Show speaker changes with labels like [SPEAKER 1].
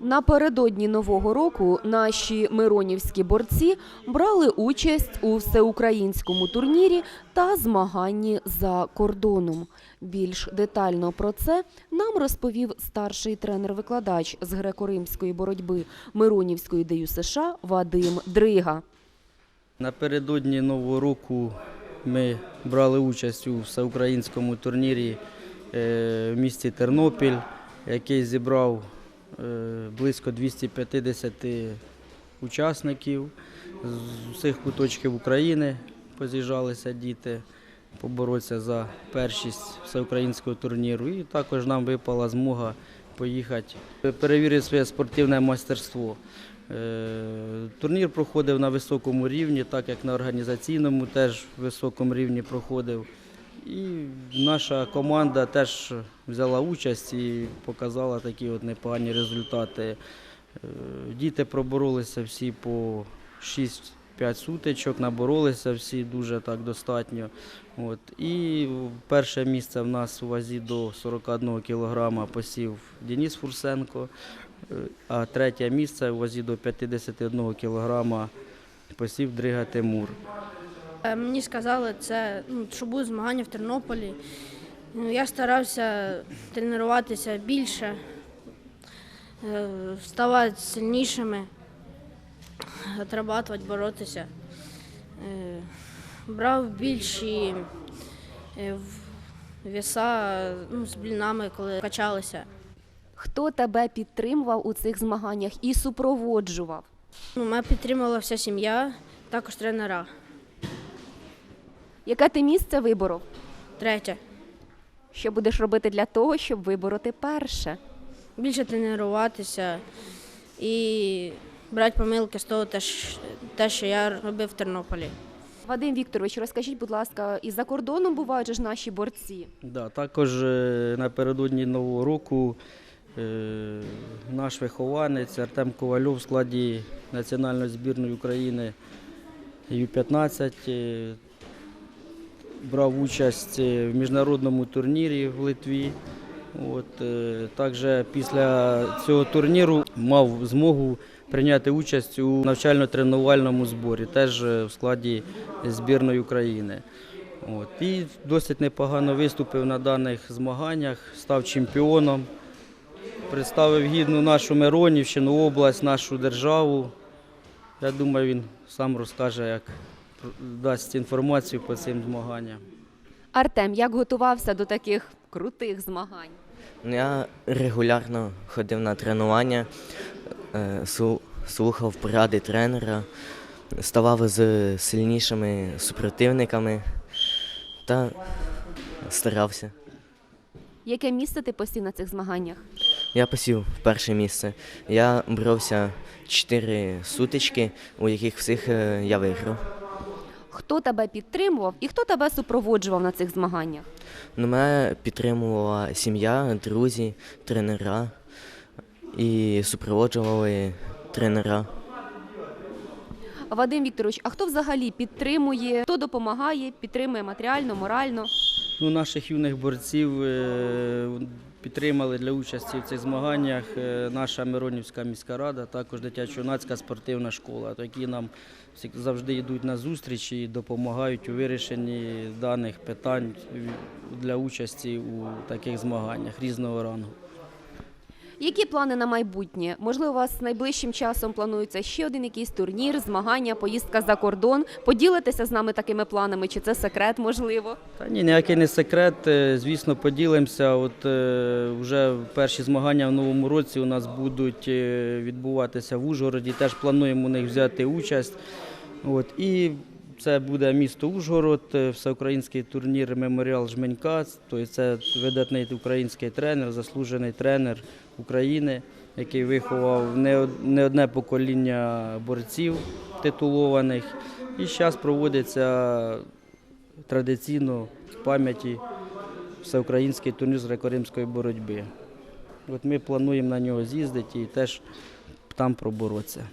[SPEAKER 1] Напередодні нового року наші миронівські борці брали участь у всеукраїнському турнірі та змаганні за кордоном. Більш детально про це нам розповів старший тренер-викладач з греко-римської боротьби Миронівської ДЮСШ США Вадим Дрига.
[SPEAKER 2] Напередодні Нового року ми брали участь у всеукраїнському турнірі е, в місті Тернопіль, який зібрав близько 250 учасників з усіх куточків України. Поз'їжджалися діти поборотися за першість всеукраїнського турніру. І також нам випала змога поїхати перевірити своє спортивне майстерство. Е, Турнір проходив на високому рівні, так як на організаційному теж високому рівні проходив. І наша команда теж взяла участь і показала такі от непогані результати. Е, Діти проборолися всі по 6-5 сутичок, наборолися всі дуже так достатньо. От. І перше місце в нас у вазі до 41 кг посів Деніс Фурсенко. Е, А третє місце у вазі до 51 кг посів Дрига Тимур.
[SPEAKER 3] Е, Мені сказали, це, ну, що будуть змагання в Тернополі. Ну, Я старався тренуватися більше, е, ставати сильнішими, отрабатувати, боротися. Е, Брав більші в- веса ну, з блінами, коли качалися.
[SPEAKER 1] Хто тебе підтримував у цих змаганнях і супроводжував?
[SPEAKER 3] Ну, Мене підтримувала вся сім'я, також тренера.
[SPEAKER 1] Яке ти місце виборов?
[SPEAKER 3] Третє.
[SPEAKER 1] Що будеш робити для того, щоб вибороти перше?
[SPEAKER 3] більше тренуватися і брати помилки з того, те, що- те, що я робив в Тернополі.
[SPEAKER 1] Вадим Вікторович, розкажіть, будь ласка, і за кордоном бувають ж наші борці.
[SPEAKER 2] Да, також е, напередодні Нового року е, наш вихованець Артем Ковальов в складі національної збірної України Ю-15 е, брав участь е, в міжнародному турнірі в Литві. От, е, також після цього турніру мав змогу прийняти участь у навчально-тренувальному зборі, теж е, в складі збірної України. От, і досить непогано виступив на даних змаганнях, став чемпіоном, представив гідну нашу Миронівщину, область, нашу державу. Я думаю, він сам розкаже, як дасть інформацію по цим змаганням.
[SPEAKER 1] Артем, як готувався до таких крутих змагань?
[SPEAKER 4] Я регулярно ходив на тренування, е, слухав поради тренера, ставав з сильнішими супротивниками та старався.
[SPEAKER 1] Яке місце ти посів на цих змаганнях?
[SPEAKER 4] Я посів перше місце. Я боровся чотири сутички, у яких всіх е, я виграв.
[SPEAKER 1] Хто тебе підтримував і хто тебе супроводжував на цих змаганнях?
[SPEAKER 4] Ну, мене підтримувала сім'я, друзі, тренера і супроводжували тренера.
[SPEAKER 1] Вадим Вікторович, а хто взагалі підтримує, хто допомагає, підтримує матеріально, морально?
[SPEAKER 2] Ну, наших юних борців е, підтримали для участі в цих змаганнях е, наша Миронівська міська рада, також дитячо-юнацька спортивна школа, які нам завжди йдуть на зустріч і допомагають у вирішенні даних питань для участі у таких змаганнях різного рангу.
[SPEAKER 1] Які плани на майбутнє? Можливо, у вас найближчим часом планується ще один якийсь турнір, змагання, поїздка за кордон. Поділитеся з нами такими планами, чи це секрет, можливо?
[SPEAKER 2] Та ні, ніякий не секрет. Е, Звісно, поділимося. От е, вже перші змагання в новому році у нас будуть е, відбуватися в Ужгороді. Теж плануємо у них взяти участь. От і це буде місто Ужгород, е, всеукраїнський турнір Меморіал Жменька. Тобто це видатний український тренер, заслужений тренер України, який виховав не не одне покоління борців титулованих. І зараз проводиться традиційно в пам'яті всеукраїнський турнір з греко-римської боротьби. От ми плануємо на нього з'їздити і теж там проборотися.